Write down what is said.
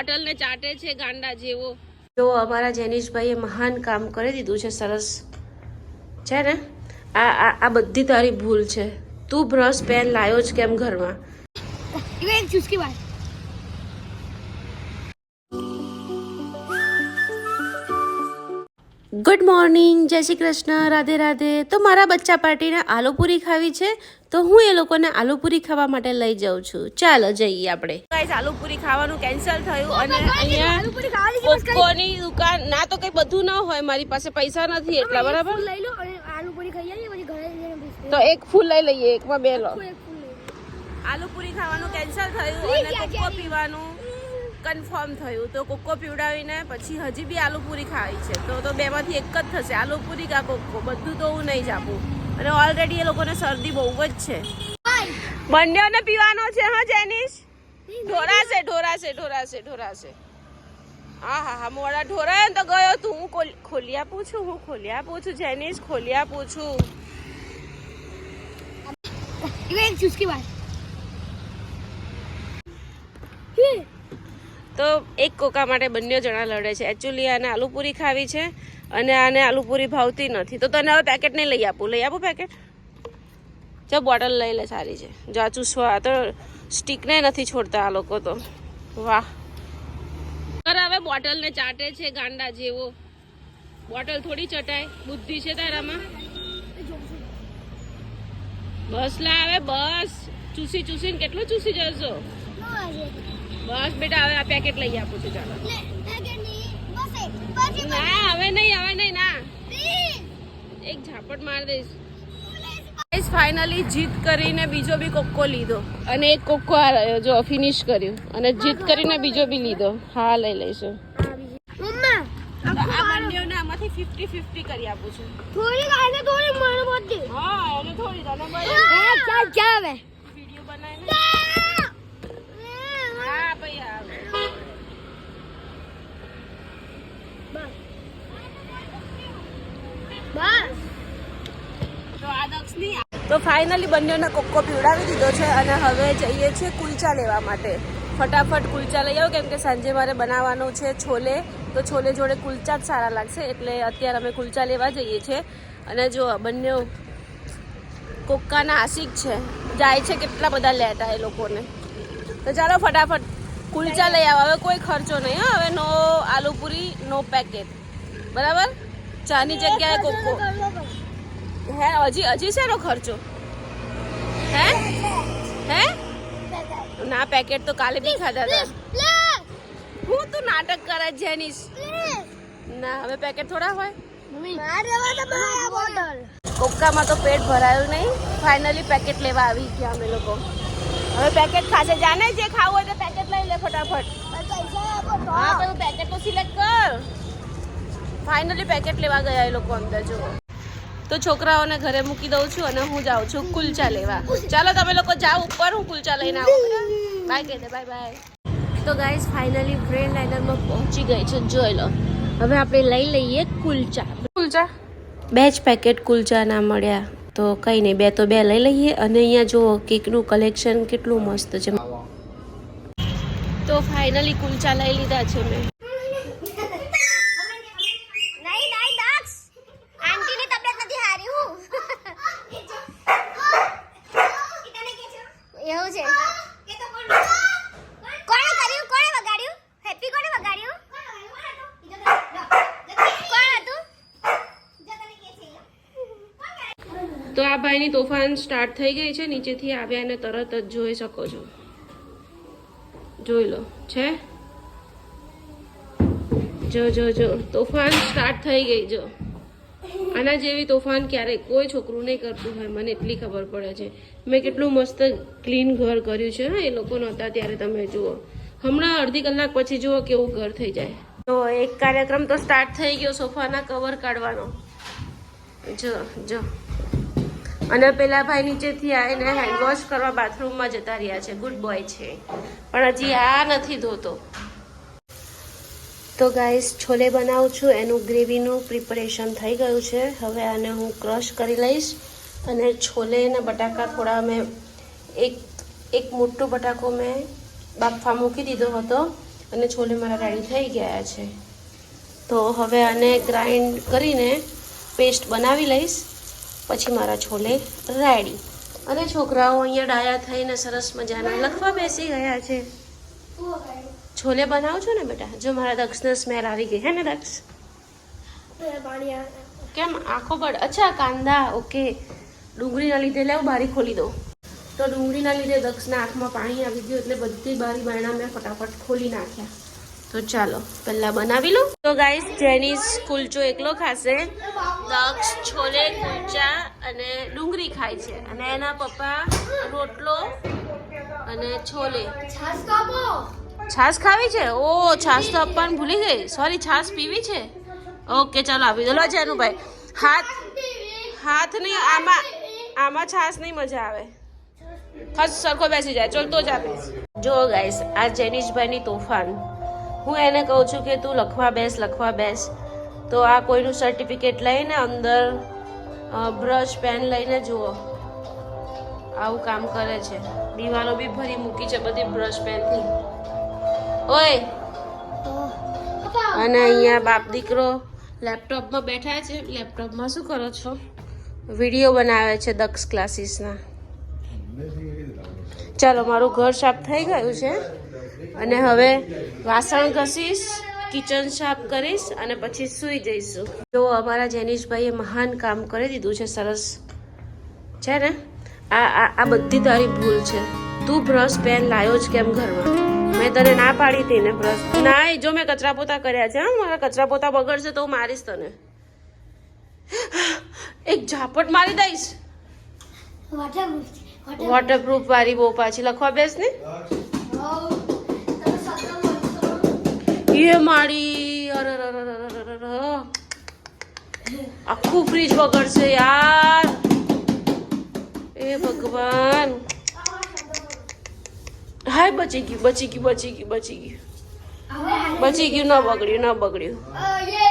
હોટલને ચાટે છે ગાંડા જેવો. તો અમારા જેનિશભાઈએ મહાન કામ કરી દીધું છે સરસ. છે ને? આ આ બધી તારી ભૂલ છે. તું બ્રશ પેન લાવ્યો જ કેમ ઘરમાં? ચુસ્કી વાત ગુડ મોર્નિંગ જય શ્રી કૃષ્ણ રાધે રાધે. તો મારા બચ્ચા પાર્ટીને આલુપુરી ખાવી છે તો હું એ લોકોને આલુપુરી ખાવા માટે લઈ જાઉં છું. ચાલો જઈએ આપણે. ગાઈસ આલુપુરી ખાવાનું કેન્સલ થયું અને અહીંયા પોપકોની દુકાન ના તો કઈ બધું ન હોય મારી પાસે પૈસા નથી એટલા બરાબર? લઈ લો આલુપુરી તો એક ફૂલ લઈ લઈએ એકમાં બે લો. આલુપુરી ખાવાનું કેન્સલ થયું અને કોકો પીવાનું. કન્ફર્મ થયું તો કોકો પીવડાવીને પછી હજી બી આલુપૂરી ખાવી છે. તો તો બેમાંથી એક જ થશે. આલુપૂરી કા કોકો? બધું તો હું નહીં જ આપું અને ઓલરેડી એ લોકોને શરદી બહુ જ છે. બંનેઓને પીવાનો છે, હા, જેનિશ? ઢોરાશે ઢોરાશે ઢોરાશે ઢોરાશે હા હા હા, મોડા ઢોરાય તો ગયો તું. હું ખોલી આપું છું હું ખોલી આપું છું જેનિશ ખોલી આપું છું ચૂસકી વાત. તો એક કોકા માટે બંને જણા લડે છે. એકચ્યુઅલી આને આલુપૂરી ખાવી છે અને આને આલુપૂરી ભાવતી નથી. તો તને હવે પેકેટ નહીં લઈ આપું. લઈ આપું પેકેટ જો બોટલ લઈ લે સારી છે. જો ચૂસવા તો સ્ટીકને નથી છોડતા આ લોકો તો. વાહ. અરે હવે બોટલને ચાટે છે ગાંડા જેવો. બોટલ થોડી ચટાય. બુદ્ધિ છે તારામાં? બસ લાવે બસ. ચૂસી ચૂસીને કેટલું ચૂસી જશો? બસ બેટા હવે આ પેકેટ લઈ આપું છું ચાલો ના હવે નહીં હવે નહીં ના એક ઝાપટ મારી દઈશ ફાઇનલી જીત કરીને બીજો બી કોક્કો લીધો અને એક કોક્કો આ રહ્યો જો ફિનિશ કર્યું અને જીત કરીને બીજો બી લીધો હા લઈ લઈશું આ બંનેઓને આમાંથી ફિફ્ટી ફિફ્ટી કરી આપું છું થોડી આને થોડી મને બધી હા એને થોડી તને બધી ચાલ ચાલ વિડિયો બનાવીને તો ફાઇનલી બંનેને કોકો પીવડાવી દીધો છે અને હવે જઈએ છીએ કુલચા લેવા માટે. ફટાફટ કુલચા લઈ આવો, કેમ કે સાંજે મારે બનાવવાનું છે છોલે. તો છોલે જોડે કુલચા જ સારા લાગશે, એટલે અત્યારે અમે કુલચા લેવા જઈએ છીએ. અને જો બંને કોક્કાના આશિક છે, જાય છે કેટલા બધા લેતા એ લોકોને. તો ચાલો ફટાફટ કુલચા લઈ આવો. હવે કોઈ ખર્ચો નહીં હો. હવે નો આલુપુરી નો પેકેટ બરાબર? ચાની જગ્યાએ કોકો. હે હજી હજી શેનો ખર્ચો? હે? હે? ના પેકેટ તો કાલે બી ખાધા હતા. હું તું નાટક કરે જેનીશ? ના હવે પેકેટ થોડા હોય? કોક્કામાં તો પેટ ભરાયું નહીં. ફાઇનલી પેકેટ લેવા આવી ગયા અમે લોકો. હવે પેકેટ ખાશે. જાને જે ખાવું હોય તો પેકેટ લઈ લે ફટાફટ. હા પણ પેકેટ તો સિલેક્ટ કર. ફાઇનલી પેકેટ લેવા ગયા એ લોકો અંદર જો તો છોકરાઓને ઘરે મૂકી દઉં છું અને હું જાઉં છું કુલચા લેવા. ચાલો તમે લોકો જાઓ ઉપર હું કુલચા લઈને આવું બાય કહી દે બાય બાય તો ગાઈઝ ફાઇનલી ટ્રેન લાઇનરમાં પહોંચી ગઈ છે જોઈ લો. હવે આપણે લઈ લઈએ કુલચા. કુલચા? બે જ પેકેટ કુલચા ના મળ્યા. તો કંઈ નહીં બે તો બે લઈ લઈએ અને અહીંયા જુઓ કેકનું કલેક્શન કેટલું મસ્ત છે. તો ફાઇનલી કુલચા લઈ લીધા છે મેં નહીં નહીં દક્ષ આંટીની તબિયત નથી હારી હું એવું છે કોણે કર્યું કોણે વગાડ્યું હેપી કોણે વગાડ્યું કોણ હતું તો આ ભાઈની તોફાન સ્ટાર્ટ થઈ ગઈ છે. નીચેથી આવ્યા અને તરત જ જોઈ શકો છો. જોઈ લો. છે? જો જો જો. તોફાન સ્ટાર્ટ થઈ ગઈ જો. આના જેવી તોફાન ક્યારેય કોઈ છોકરું નહીં કરતું હોય. મને એટલી ખબર પડે છે. મેં કેટલું મસ્ત ક્લીન ઘર કર્યું છે. એ લોકો નહોતા ત્યારે તમે જુઓ. હમણાં અડધી કલાક પછી જુઓ કેવું ઘર થઈ જાય. તો એક કાર્યક્રમ તો સ્ટાર્ટ થઈ ગયો સોફાના કવર કાઢવાનો. જો જો. અને પેલા ભાઈ નીચેથી આવીને હેન્ડવોશ કરવા બાથરૂમમાં જતા રહ્યા છે. ગુડ બોય છે. પણ હજી આ નથી ધોતો. તો ગાઈસ છોલે બનાવું છું. એનું ગ્રેવીનું પ્રિપરેશન થઈ ગયું છે. હવે આને હું ક્રશ કરી લઈશ. અને છોલે અને બટાકા થોડા મેં એક એક મોટો બટાકો મેં બાફા મૂકી દીધો હતો. અને છોલે મારા રેડી થઈ ગયા છે. તો હવે આને ગ્રાઇન્ડ કરીને પેસ્ટ બનાવી લઈશ. પછી મારા છોલે રેડી. અને છોકરાઓ અહીંયા ડાયા થઈને સરસ મજાના લખવા બેસી ગયા છે. છોલે બનાવો છો ને બેટા? જો મારા દક્ષને સ્મેલ આવી ગઈ. હે ને દક્ષ? કેમ? આંખો બળ અચ્છા, કાંદા. ઓકે. ડુંગળીના લીધે લેવ બારી ખોલી દો તો ડુંગળીના લીધે દક્ષના આંખમાં પાણી આવી ગયું એટલે બધી બારી બારણા મેં ફટાફટ ખોલી નાખ્યા. તો ચાલો, પહેલા બનાવી લઉં. તો ગાઈસ જેની કુલચો એકલો ખાશે દક્ષ છોલે કુલચા અને ડુંગળી ખાય છે. અને એના પપ્પા રોટલો અને છોલે. છાશ ખાવી છે? ઓ છાશ તો આપવાનું ભૂલી ગઈ. સોરી છાશ પીવી છે? ઓકે ચાલો આપી દો. લો જેનુભાઈ. હાથ હાથ નહીં આમાં આમાં છાશ નહીં મજા આવે. ખસ સરખો બેસી જાય. ચલ તો જ આપીશ. જો ગાઈસ આ જેનિશભાઈની તોફાન. હું એને કહું છું કે તું લખવા બેસ લખવા બેસ. તો આ કોઈનું સર્ટિફિકેટ લઈને અંદર બ્રશ પેન લઈને જુઓ. આવું કામ કરે છે. દિવાલો બી ભરી મૂકી છે બધી બ્રશ પેનથી ઓય! અને અહીંયા બાપ દીકરો લેપટોપમાં બેઠા છે. લેપટોપમાં શું કરો છો? વીડિયો બનાવે છે દક્ષ ક્લાસીસના. ચાલો, મારું ઘર સાફ થઈ ગયું છે. અને હવે વાસણ ઘસીશ. કિચન સાફ કરીશ અને પછી સૂઈ જઈશું. જો અમારા જેનિશભાઈએ મહાન કામ કરી દીધું છે સરસ. છે ને? આ આ આ બધી તારી ભૂલ છે. તું બ્રશ પેન લાયો જ કેમ ઘરમાં? મેં તને ના પાડી હતી ને બ્રશ. ના એ જો મેં કચરા પોતા કર્યા છે હા? મારા કચરા પોતા બગડશે તો હું મારીશ તને. એક ઝાપટ મારી દઈશ. વોટરપ્રૂફ વાળી બહુ પાછી. લખવા બેસ ને. એ મારી અરે. આખું ફ્રીજ બગડશે યાર એ ભગવાન હાય બચી ગયું બચી ગયું બચી ગયું બચી ગયું બચી ગયું ન બગડ્યું ન બગડ્યું